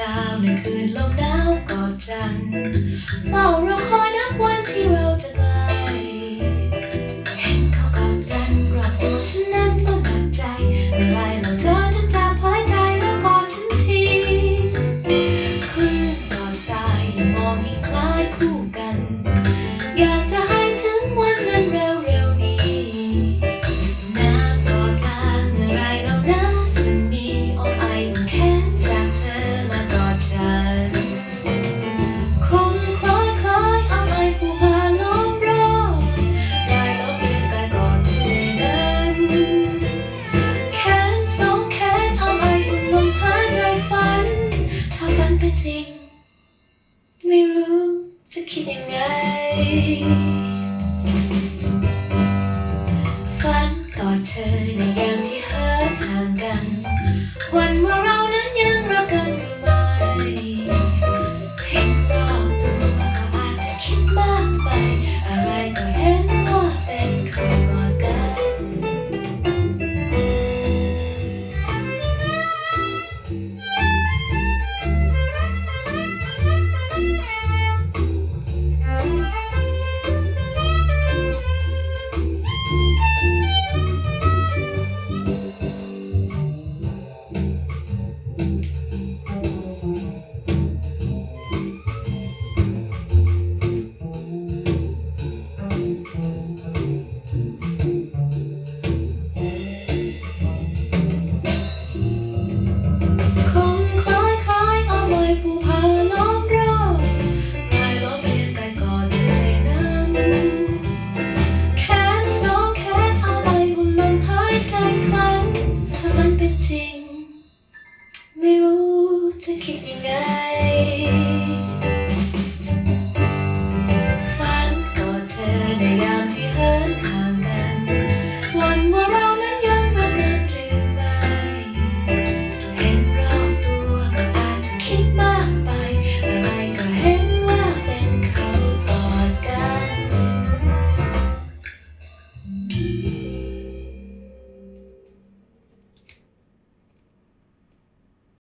ดาวในคืนลมหนาวกอดจันเฝ้ารอคอยนับวันที่เราจะไปลห็นเขากอดกันรอบตัวฉันนั้นก็หนักใจเม่ไรเราเธอถึงจะพายใจแล้วกอดฉันทีคืนกอดทรายังมองยิ่งคล้ายคู่กัน อยากจะ คิดยังไง ฝันกอดเธอในยามที่เหินห่างกัน วันว keep me now.